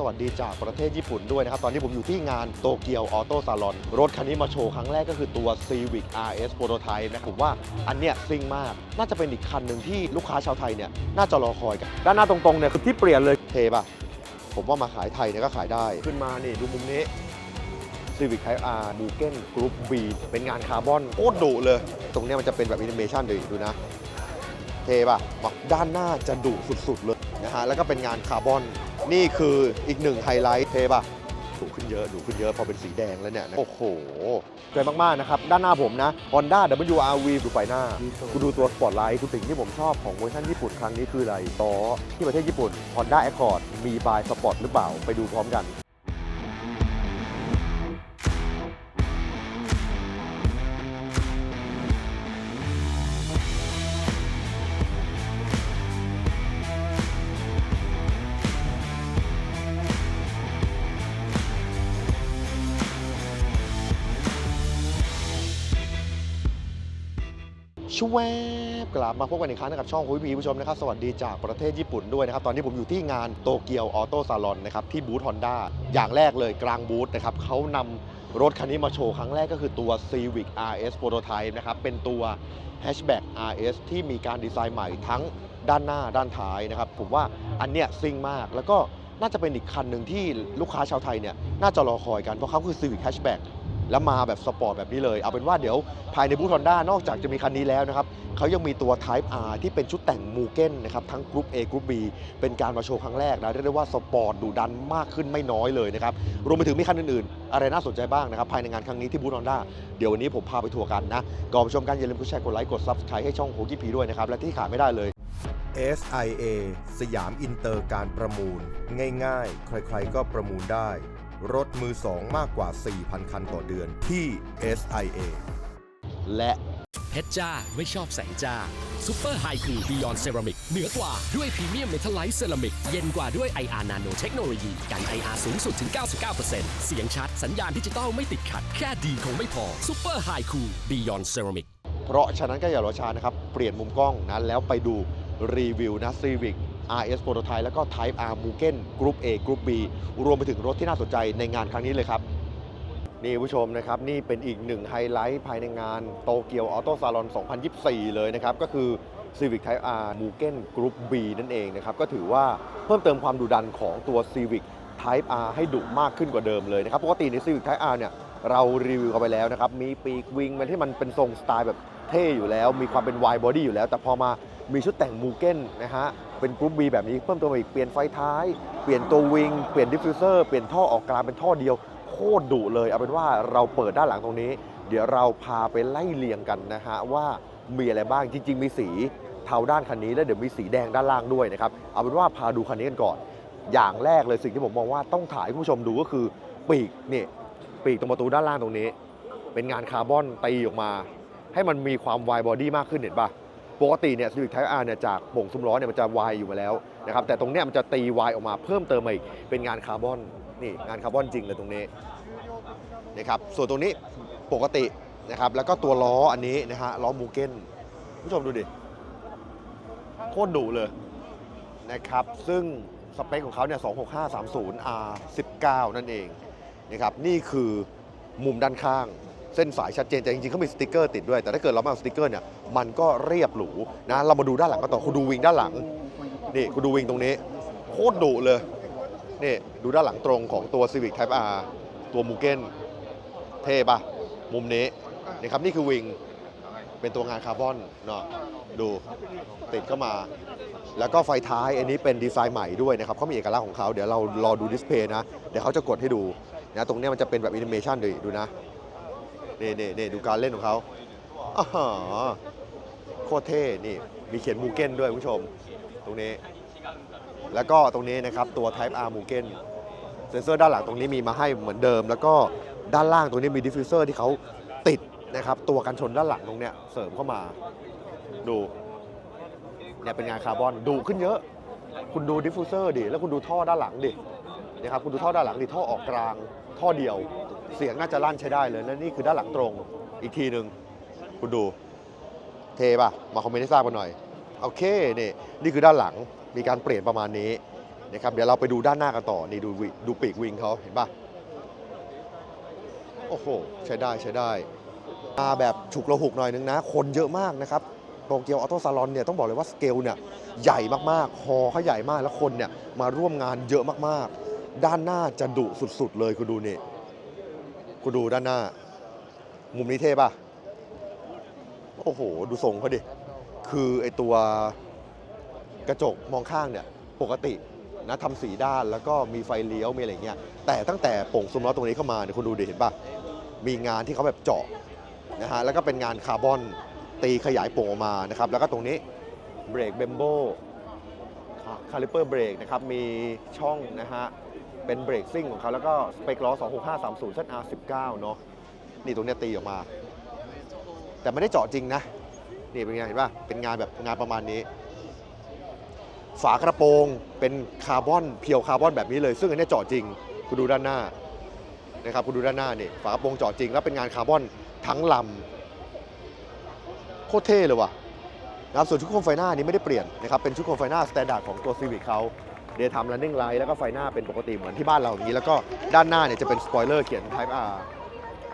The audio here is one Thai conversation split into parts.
สวัสดีจากประเทศญี่ปุ่นด้วยนะครับ ตอนนี้ผมอยู่ที่งานโตเกียวออโต้ซาลอนรถคันนี้มาโชว์ครั้งแรกก็คือตัว Civic RS Prototype นะครับผมว่าอันเนี้ยซิ่งมาก น่าจะเป็นอีกคันหนึ่งที่ลูกค้าชาวไทยเนี่ยน่าจะรอคอยกัน ด้านหน้าตรงๆเนี่ยคือที่เปลี่ยนเลยเทป่ะผมว่ามาขายไทยเนี่ยก็ขายได้ ขึ้นมานี่ดูมุมนี้ Civic Type R b u g e n Group B เป็นงานคาร์บอนโคตรดุเลย ตรงเนี้ยมันจะเป็นแบบแอนิเมชันเลยดูนะเทป่ะด้านหน้าจะดุสุดๆเลยนะฮะแล้วก็เป็นงานคาร์บอน นี่คืออีกหนึ่งไฮไลท์เทปะดูขึ้นเยอะดูขึ้นเยอะพอเป็นสีแดงแล้วเนี่ยนะโอ้โหสวยมาก ๆ นะครับ ด้านหน้าผมนะ Honda WRV ดูไฟหน้า คุณดูตัวสปอร์ตไลท์คุณสิ่งที่ผมชอบของเวอร์ชันญี่ปุ่นครั้งนี้คืออะไรต่อที่ประเทศญี่ปุ่น Honda Accord มีบายสปอร์ตหรือเปล่า ไปดูพร้อมกัน ชวบกลับมาพบกันอีกครั้งนะครับช่องคุยพีผู้ชมนะครับสวัสดีจากประเทศญี่ปุ่นด้วยนะครับ ตอนนี้ผมอยู่ที่งานโตเกียวออโต้ซาลอนนะครับที่บูธฮอนด้าอย่างแรกเลยกลางบูธนะครับเขานำรถคันนี้มาโชว์ครั้งแรกก็คือตัว Civic RS Prototype นะครับเป็นตัว Hatchback RS ที่มีการดีไซน์ใหม่ทั้งด้านหน้าด้านท้ายนะครับ ผมว่าอันเนี้ยซิ่งมากแล้วก็น่าจะเป็นอีกคันหนึ่งที่ลูกค้าชาวไทยเนี่ยน่าจะรอคอยกันเพราะเขาคือ Civic Hatchback แล้วมาแบบสปอร์ตแบบนี้เลย เอาเป็นว่าเดี๋ยวภายในบูธฮอนด้านอกจากจะมีคันนี้แล้วนะครับเขายังมีตัว Type R ที่เป็นชุดแต่งมูเก้นนะครับทั้งกรุ๊ป A กรุ๊ป B เป็นการมาโชว์ครั้งแรกนะเรียกได้ว่าสปอร์ตดุดันมากขึ้นไม่น้อยเลยนะครับรวมไปถึงมีคันอื่นๆ อะไรน่าสนใจบ้างนะครับภายในงานครั้งนี้ที่บูธฮอนด้าเดี๋ยววันนี้ผมพาไปทัวร์กันนะก่อนไปชมกันอย่าลืมกดแชร์กดไลค์กด Subscribe ให้ช่องโฮกี้พีด้วยนะครับและที่ขาดไม่ได้เลย SIA สยามอินเตอร์การประมูล ง่ายๆ ใครๆก็ประมูลได้ รถมือสองมากกว่า 4,000 คันต่อเดือนที่ SIA และเพชรจ้าไม่ชอบแสงจ้าซูเปอร์ไฮคูบิยอนเซรามิกเหนือกว่าด้วยพรีเมียมเมทัลไลท์เซรามิก เย็นกว่าด้วย IR Nano เทคโนโลยีกัน IR สูงสุดถึง 99%เสียงชัดสัญญาณดิจิตอลไม่ติดขัด แค่ดีคงไม่พอซูเปอร์ไฮคูบิยอนเซรามิกเพราะฉะนั้นก็อย่ารอช้านะครับ เปลี่ยนมุมกล้องนะแล้วไปดูรีวิวนะ Civic RS Prototype แล้วก็ Type R Mugen Group A Group B รวมไปถึงรถที่น่าสนใจในงานครั้งนี้เลยครับ นี่ผู้ชมนะครับนี่เป็นอีกหนึ่งไฮไลท์ภายในงานโตเกียวออโต้ซาลอน 2024 เลยนะครับ ก็คือ Civic Type R Mugen Group B นั่นเองนะครับ ก็ถือว่าเพิ่มเติมความดุดันของตัว Civic Type R ให้ดุมากขึ้นกว่าเดิมเลยนะครับ ปกติใน Civic Type R เนี่ย เรารีวิวกันไปแล้วนะครับ มีปีกวิงมันที่มันเป็นทรงสไตล์แบบเท่อยู่แล้ว มีความเป็นวายบอดี้อยู่แล้ว แต่พอมามีชุดแต่งมูเก้นนะฮะ เป็นกรุ๊ป B แบบนี้เพิ่มติมมาอีก เปลี่ยนไฟท้าย เปลี่ยนตัววิง เปลี่ยนดิฟฟิวเซอร์ เปลี่ยนท่อออกกลางเป็นท่อเดียว โคตรดุเลย เอาเป็นว่าเราเปิดด้านหลังตรงนี้ เดี๋ยวเราพาไปไล่เลียงกันนะฮะว่ามีอะไรบ้าง จริง ๆ มีสีเทาด้านคันนี้ แล้วเดี๋ยวมีสีแดงด้านล่างด้วยนะครับ เอาเป็นว่าพาดูคันนี้กันก่อน อย่างแรกเลยสิ่งที่ผมมองว่าต้องถ่ายให้คุณผู้ชมดูก็คือปีกนี่ ปีกตรงประตูด้านล่างตรงนี้ เป็นงานคาร์บอนตีออกมา ให้มันมีความวายบอดี้มากขึ้นเห็นปะปกติเนี่ย Civic Type R เนี่ยจากโป่งซุ้มล้อเนี่ยมันจะวายอยู่มาแล้วนะครับแต่ตรงเนี้ยมันจะตีวายออกมาเพิ่มเติมมาอีกเป็นงานคาร์บอนนี่งานคาร์บอนจริงเลยตรงนี้นะครับส่วนตรงนี้ปกตินะครับแล้วก็ตัวล้ออันนี้นะฮะล้อมูเก้นผู้ชมดูดิโคตรดุเลยนะครับซึ่งสเปคของเขาเนี่ย 26530 R 19 นั่นเอง นะครับนี่คือมุมด้านข้างเส้นสายชัดเจนแต่จริงๆเขามีสติกเกอร์ติดด้วย แต่ถ้าเกิดเราไม่เอาสติกเกอร์เนี่ยมันก็เรียบหรูนะเรามาดูด้านหลังกันต่อคุณดูวิงด้านหลังนี่คุณดูวิงตรงนี้โคตรดุเลยนี่ดูด้านหลังตรงของตัว Civic Type R ตัวมูเก้นเท่ปะมุมนี้นี่ครับนี่คือวิงเป็นตัวงานคาร์บอนเนาะดูติดเข้ามา แล้วก็ไฟท้ายอันนี้เป็นดีไซน์ใหม่ด้วยนะครับเขามีเอกลักษณ์ของเขาเดี๋ยวเรารอดูดิสเพย์นะเดี๋ยวเขาจะกดให้ดู นะตรงนี้มันจะเป็นแบบแอนิเมชันดูดูนะนี่นี่นี่ดูการเล่นของเขาอ๋อโคตรเท่นี่มีเขียนมูเก้นด้วยคุณผู้ชม ตรงนี้ แล้วก็ตรงนี้นะครับตัว Type R มูเก้นเซนเซอร์ด้านหลังตรงนี้มีมาให้เหมือนเดิม แล้วก็ด้านล่างตรงนี้มีดิฟฟิวเซอร์ที่เขาติดนะครับตัวกันชนด้านหลังตรงเนี้ยเสริมเข้ามาดูเนี่ยเป็นงานคาร์บอนดูขึ้นเยอะ คุณดูดิฟฟิวเซอร์ดิแล้วคุณดูท่อด้านหลังดินะครับคุณดูท่อด้านหลังดิท่อออกกลาง ท่อเดียว เสียงน่าจะลั่นใช้ได้เลย และนี่คือด้านหลังตรง อีกทีหนึ่งคุณดู เทป่ะ มาคอมเมนต์ให้ทราบกันหน่อย โอเคนี่นี่คือด้านหลัง มีการเปลี่ยนประมาณนี้นะครับ เดี๋ยวเราไปดูด้านหน้ากันต่อ นี่ดูวิดูปีกวิงเขาเห็นปะโอ้โห ใช้ได้ใช้ได้ มาแบบฉุกระหุกหน่อยนึงนะ คนเยอะมากนะครับโตเกียวออโต้ซาลอนเนี่ยต้องบอกเลยว่าสเกลเนี่ยใหญ่มากๆ ฮอเขาใหญ่มากแล้วคนเนี่ยมาร่วมงานเยอะมากๆ ด้านหน้าจะดุสุดๆเลยคุณดูนี่คุณดูด้านหน้า มุมนี้เท่ปะโอ้โห ดูทรงเขาดิ คือไอตัวกระจกมองข้างเนี่ย ปกตินะทำสีด้านแล้วก็มีไฟเลี้ยวมีอะไรเงี้ย แต่ตั้งแต่โป่งซุ้มล้อตรงนี้เข้ามาเนี่ยคุณดูดิเห็นปะมีงานที่เขาแบบเจาะนะฮะ แล้วก็เป็นงานคาร์บอนตีขยายโป่งออกมานะครับ แล้วก็ตรงนี้เบรกเบมโบคาลิเปอร์เบรกนะครับ มีช่องนะฮะ เป็นเบรกซิ่งของเขาแล้วก็สเปคล้อ 26530 ZR19 เนาะนี่ตรงเนี้ยตีออกมา แต่ไม่ได้เจาะจริงนะ นี่เป็นไงเห็นป่ะ เป็นงานแบบงานประมาณนี้ ฝากระโปรงเป็นคาร์บอนเพียวคาร์บอนแบบนี้เลย ซึ่งอันนี้เจาะจริง คุณดูด้านหน้านะครับคุณดูด้านหน้านี่ฝากระโปรงเจาะจริงแล้วเป็นงานคาร์บอนทั้งลำโคตรเท่เลยว่ะนะครับส่วนชุดโคมไฟหน้านี้ไม่ได้เปลี่ยนนะครับเป็นชุดโคมไฟหน้าสแตนดาร์ดของตัว Civic เขา เดย์ทำ running light แล้วก็ไฟหน้าเป็นปกติเหมือนที่บ้านเราอย่างนี้ แล้วก็ด้านหน้าเนี่ยจะเป็นสปอยเลอร์เขียน Type R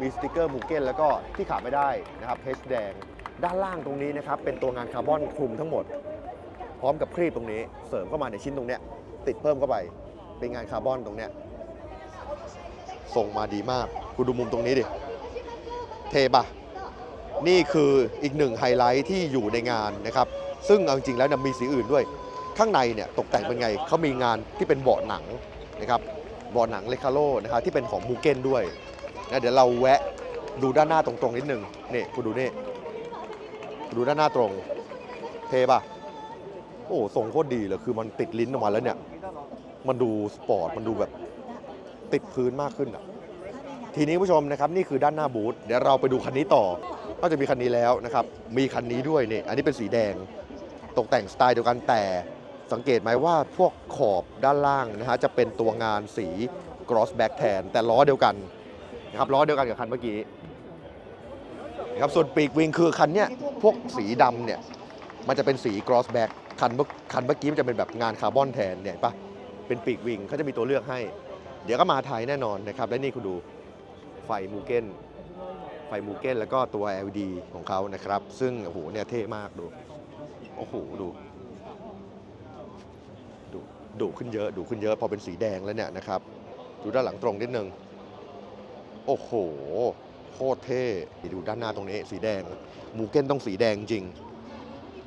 มีสติกเกอร์มูเก้นแล้วก็ที่ขาดไม่ได้นะครับเพชแดง ด้านล่างตรงนี้นะครับเป็นตัวงานคาร์บอนคลุมทั้งหมด พร้อมกับครีบตรงนี้เสริมเข้ามาในชิ้นตรงเนี้ยติดเพิ่มเข้าไปเป็นงานคาร์บอนตรงเนี้ยส่งมาดีมากคุณดูมุมตรงนี้ดิเทปะนี่คืออีกหนึ่งไฮไลท์ที่อยู่ในงานนะครับ ซึ่งเอาจริงๆแล้วมีสีอื่นด้วย ข้างในเนี่ยตกแต่งเป็นไงเขามีงานที่เป็นเบาะหนังนะครับเบาะหนังเลคาโลนะครับที่เป็นของมูเก้นด้วยนะเดี๋ยวเราแวะดูด้านหน้าตรงๆนิดนึงนี่คุณดูนี่ดูด้านหน้าตรง เทป่ะ โอ้ทรงโคตรดีเลยคือมันติดลิ้นออกมาแล้วเนี่ย มันดูสปอร์ตมันดูแบบติดพื้นมากขึ้นอะทีนี้ผู้ชมนะครับนี่คือด้านหน้าบูธเดี๋ยวเราไปดูคันนี้ต่อ ก็จะมีคันนี้แล้วนะครับ มีคันนี้ด้วยนี่อันนี้เป็นสีแดง ตกแต่งสไตล์เดียวกันแต่ สังเกตไหมว่าพวกขอบด้านล่างนะฮะจะเป็นตัวงานสี cross back แทน แต่ล้อเดียวกันนะครับล้อเดียวกันกับคันเมื่อกี้นะครับส่วนปีกวิงคือคันเนี้ยพวกสีดำเนี่ยมันจะเป็นสี cross back คันเมื่อคันเมื่อกี้มันจะเป็นแบบงานคาร์บอนแทนเนี่ยปะเป็นปีกวิงเขาจะมีตัวเลือกให้ เดี๋ยวก็มาไทยแน่นอนนะครับ และนี่คุณดูไฟมูเก้นไฟมูเก้นแล้วก็ตัว LED ของเขานะครับ ซึ่งโอ้โหเนี่ยเท่มากดู โอ้โหดู ดูดุขึ้นเยอะดุขึ้นเยอะพอเป็นสีแดงแล้วเนี่ยนะครับ ดูด้านหลังตรงนิดนึง โอ้โห โคตรเท่ดูด้านหน้าตรงนี้ สีแดง มูเก้นต้องสีแดงจริง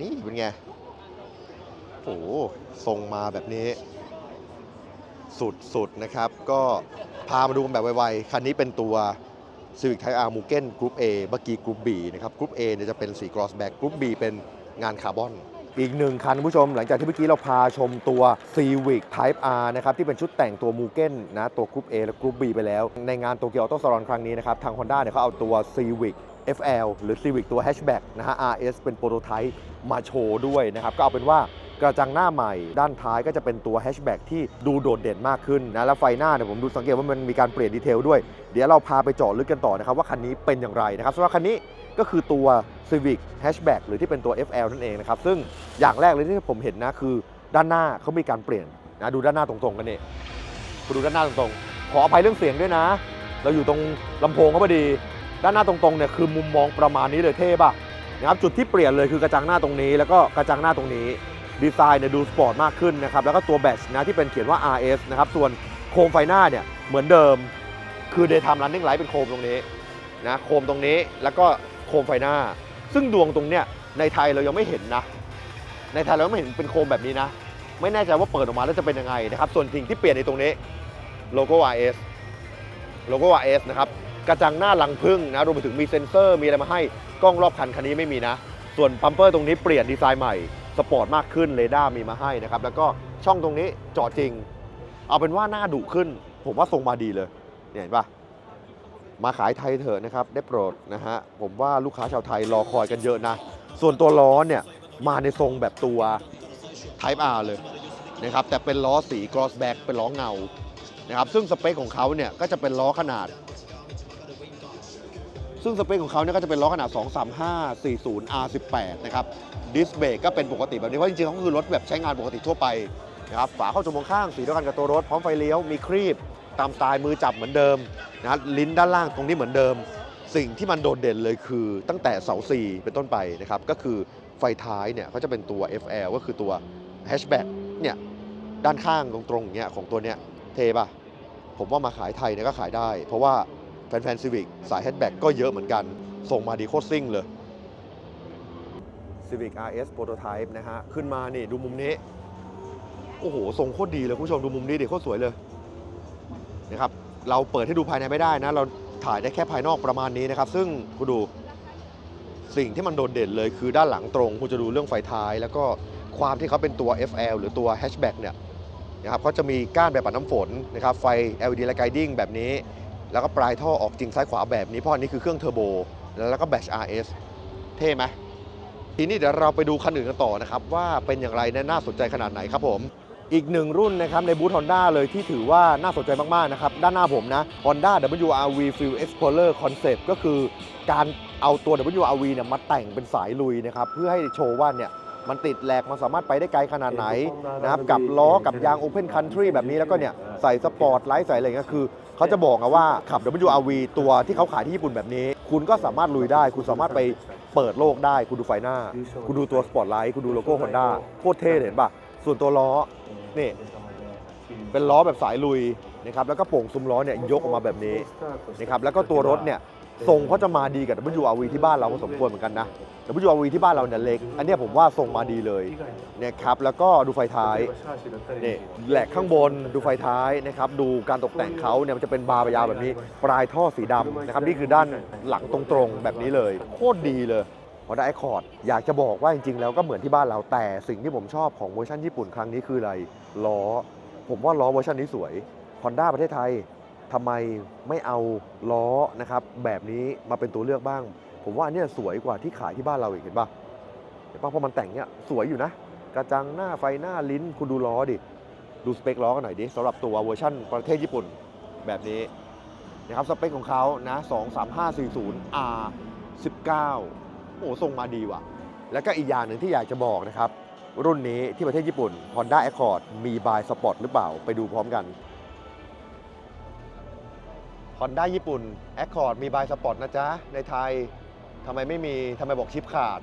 นี่เป็นไง โอ้โหทรงมาแบบนี้ สุดๆนะครับ ก็พามาดูกันแบบไวๆ คันนี้เป็นตัว Civic Type R Mugen Group A เมื่อกี้ Group B นะครับ Group A เนี่ยจะเป็นสี Cross Back Group B เป็นงานคาร์บอน อีกหนึ่งคันผู้ชม หลังจากที่เมื่อกี้เราพาชมตัว Civic Type R นะครับที่เป็นชุดแต่งตัวมูเก้นนะตัวกรุ๊ป A และกรุ๊ป B ไปแล้ว ในงานโตเกียวออโต้ซารอนครั้งนี้นะครับ ทาง Honda เนี่ยเขาเอาตัว Civic FL หรือ Civic ตัว Hatchback นะฮะ RS เป็นโปรโตไทป์มาโชว์ด้วยนะครับ ก็เอาเป็นว่า กระจังหน้าใหม่ ด้านท้ายก็จะเป็นตัว Hatchback ที่ดูโดดเด่นมากขึ้นนะแล้วไฟหน้าเนี่ยผมดูสังเกตว่ามันมีการเปลี่ยนดีเทลด้วย เดี๋ยวเราพาไปเจาะลึกกันต่อนะครับว่าคันนี้เป็นอย่างไรนะครับสำหรับคันนี้ก็คือตัว Civic Hatchback หรือที่เป็นตัว FL นั่นเองนะครับซึ่งอย่างแรกเลยที่ผมเห็นนะคือด้านหน้าเขามีการเปลี่ยนนะดูด้านหน้าตรงๆกันนี่คุณดูด้านหน้าตรงๆ ขออภัยเรื่องเสียงด้วยนะ เราอยู่ตรงลำโพงเขาพอดี ด้านหน้าตรงๆเนี่ยคือมุมมองประมาณนี้เลยเท่ป่ะนะครับจุดที่เปลี่ยนเลยคือกระจังหน้าตรงนี้ แล้วก็กระจังหน้าตรงนี้ ดีไซน์เนี่ยดูสปอร์ตมากขึ้นนะครับแล้วก็ตัวแบตนะที่เป็นเขียนว่า RS นะครับส่วนโคมไฟหน้าเนี่ยเหมือนเดิมคือ Daytime Running Light เป็นโคมตรงนี้นะโคมตรงนี้แล้วก็โคมไฟหน้า ซึ่งดวงตรงเนี้ยในไทยเรายังไม่เห็นนะ ในไทยเราไม่เห็นเป็นโคมแบบนี้นะ ไม่แน่ใจว่าเปิดออกมาแล้วจะเป็นยังไงนะครับส่วนสิ่งที่เปลี่ยนในตรงนี้โลโก้ RS โลโก้ RS นะครับกระจังหน้าลังพึ่งนะรวมไปถึงมีเซ็นเซอร์มีอะไรมาให้กล้องรอบคันคันนี้ไม่มีนะ ส่วนพัมเปอร์ตรงนี้เปลี่ยนดีไซน์ใหม่ สปอร์ตมากขึ้นเรดาร์มีมาให้นะครับ แล้วก็ช่องตรงนี้จาะจริง เอาเป็นว่าหน้าดุขึ้น ผมว่าทรงมาดีเลยเนี่ยเห็นปะมาขายไทยเถอะนะครับ ได้โปรดนะฮะ ผมว่าลูกค้าชาวไทยรอคอยกันเยอะนะ ส่วนตัวล้อเนี่ย มาในทรงแบบตัว Type R เลยนะครับ แต่เป็นล้อสี cross back เป็นล้อเงานะครับ ซึ่งสเปคของเขาเนี่ยก็จะเป็นล้อขนาด ซึ่งสเปคของเขาเนี่ยก็จะเป็นล้อขนาด 235 40 R18 นะครับ ดิสเบรกก็เป็นปกติแบบนี้เพราะจริงๆเขาคือรถแบบใช้งานปกติทั่วไปนะครับฝาเข้าจมูกข้างสีเดียวกันกับตัวรถพร้อมไฟเลี้ยวมีครีบตามสไตล์มือจับเหมือนเดิมนะลิ้นด้านล่างตรงนี้เหมือนเดิม สิ่งที่มันโดดเด่นเลยคือตั้งแต่เสา4เป็นต้นไปนะครับก็คือไฟท้ายเนี่ยเขาจะเป็นตัว FL ก็คือตัวแฮชแบ็กเนี่ยด้านข้างตรงๆอย่างเงี้ยของตัวเนี้ยเทป่ะ ผมว่ามาขายไทยเนี่ยก็ขายได้ เพราะว่าแฟนๆซีวิกสายแฮชแบ็กก็เยอะเหมือนกัน ส่งมาดีโคตรซิ่งเลย Civic RS Prototype นะฮะ ขึ้นมานี่ดูมุมนี้ โอ้โห ทรงโคตรดีเลยคุณผู้ชมดูมุมนี้ดิโคตรสวยเลยนะครับเราเปิดให้ดูภายในไม่ได้นะ เราถ่ายได้แค่ภายนอกประมาณนี้นะครับ ซึ่งคุณดูสิ่งที่มันโดดเด่นเลยคือด้านหลังตรง คุณจะดูเรื่องไฟท้าย แล้วก็ความที่เขาเป็นตัว FL หรือตัว Hatchback เนี่ยนะครับเขาจะมีก้านแบบปัดน้ำฝนนะครับไฟ LED Light Guiding แบบนี้ แล้วก็ปลายท่อออกจริงซ้ายขวาแบบนี้เพราะอันนี้คือเครื่องเทอร์โบแล้วก็แบต RS เท่ไหม ทีนี้เดี๋ยวเราไปดูคันอื่นกันต่อนะครับว่าเป็นอย่างไรและน่าสนใจขนาดไหนครับผมอีกหนึ่งรุ่นนะครับในบูธ Honda เลยที่ถือว่าน่าสนใจมาก ๆ นะครับ ด้านหน้าผมนะ Honda WRV Fuel Explorer Concept ก็คือการเอาตัว WRV เนี่ยมาแต่งเป็นสายลุยนะครับ เพื่อให้โชว์ว่าเนี่ยมันติดแหลก มันสามารถไปได้ไกลขนาดไหนนะครับ กับล้อกับยาง Open Country แบบนี้แล้วก็เนี่ย ใส่สปอร์ตไลท์ใส่อะไรเงี้ยคือ เขาจะบอกนะว่าขับ WRV ตัวที่เขาขายที่ญี่ปุ่นแบบนี้ คุณก็สามารถลุยได้ คุณสามารถไปเปิดโลกได้ คุณดูไฟหน้า คุณดูตัวสปอร์ตไลท์คุณดูโลโก้ฮอนด้าโคตรเท่เลยเห็นป่ะ ส่วนตัวล้อนี่เป็นล้อแบบสายลุยนะครับแล้วก็โป่งซุ้มล้อเนี่ยยกออกมาแบบนี้นะครับแล้วก็ตัวรถเนี่ย ทรงเขาจะมาดีกับ WRV ที่บ้านเราพอสมควรเหมือนกันนะ WRV ที่บ้านเราเนี่ยเล็ก อันเนี้ยผมว่าทรงมาดีเลยนะครับแล้วก็ดูไฟท้ายนี่แหลกข้างบนดูไฟท้ายนะครับดูการตกแต่งเขาเนี่ยมันจะเป็นบาร์ยาวแบบนี้ ปลายท่อสีดำนะครับนี่คือด้านหลังตรงๆแบบนี้เลย โคตรดีเลย Honda Accord อยากจะบอกว่าจริงๆ แล้วก็เหมือนที่บ้านเราแต่สิ่งที่ผมชอบของเวอร์ชันญี่ปุ่นครั้งนี้คืออะไรล้อ ผมว่าล้อเวอร์ชันนี้สวย Honda ประเทศไทย ทำไมไม่เอาล้อนะครับแบบนี้มาเป็นตัวเลือกบ้าง ผมว่าอันเนี้ยสวยกว่าที่ขายที่บ้านเราอีกเห็นปะเห็นปะเพราะมันแต่งเนี้ยสวยอยู่นะ กระจังหน้าไฟหน้าลิ้นคุณดูล้อดิ ดูสเปคล้อกันหน่อยดิสำหรับตัวเวอร์ชั่นประเทศญี่ปุ่นแบบนี้นะครับสเปคของเขานะ 23540 R 19โอ้โหทรงมาดีว่ะ แล้วก็อีกอย่างหนึ่งที่อยากจะบอกนะครับ รุ่นนี้ที่ประเทศญี่ปุ่น Honda Accord มีบายสปอร์ตหรือเปล่าไปดูพร้อมกัน Honda ญี่ปุ่น Accord มีบายสปอร์ตนะจ๊ะ ในไทยทำไมไม่มีทำไมบอกชิปขาด